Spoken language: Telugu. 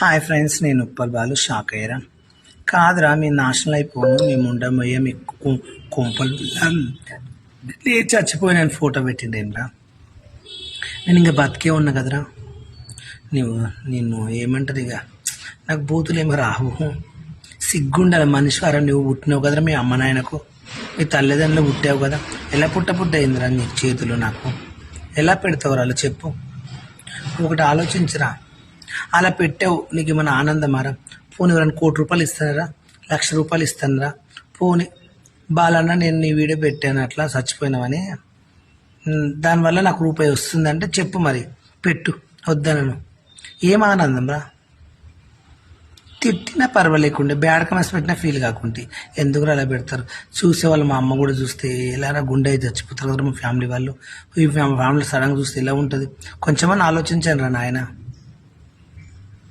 హాయ్ ఫ్రెండ్స్ నేను ఉప్పల్ బాలు షాక్ అయ్యారా? కాదురా మీ నాశనం అయిపోను మేము ఉండమయ్యా మీ కు- కొంపలు లేచి చచ్చిపోయిన ఫోటో పెట్టిండేనరా. నేను ఇంకా బతికే ఉన్నా కదరా. నువ్వు నిన్ను ఏమంటారు ఇక? నాకు బూతులు ఏమి రావు. సిగ్గుండాలి మనిషి వారా నువ్వు పుట్టినావు కదరా మీ అమ్మ నాయనకు. మీ తల్లిదండ్రులు పుట్టావు కదా. ఎలా పుట్ట పుట్ట అయిందిరా నీ చేతులు నాకు? ఎలా పెడతావు వాళ్ళు చెప్పు. ఒకటి ఆలోచించరా? అలా పెట్టావు నీకు ఏమైనా ఆనందమారా పోనీ ఎవరైనా కోటి రూపాయలు ఇస్తారా? లక్ష రూపాయలు ఇస్తానరా? పోనీ బాలన్న నేను నీ వీడియో పెట్టాను అట్లా చచ్చిపోయినావని. దానివల్ల నాకు రూపాయి వస్తుందంటే చెప్పు మరి. పెట్టు వద్దనను. ఏం ఆనందం రా? తిట్టినా పర్వాలేకుండే బ్యాడ్ కమెంట్స్ పెట్టినా ఫీల్ కాకుంటే. ఎందుకు అలా పెడతారు? చూసే వాళ్ళు మా అమ్మ కూడా చూస్తే ఎలా గుండె అయితే చచ్చిపోతారు కదా మా ఫ్యామిలీ వాళ్ళు. ఈ ఫ్యామిలీ సడన్గా చూస్తే ఎలా ఉంటుంది? కొంచెమని ఆలోచించాను రా నాయన.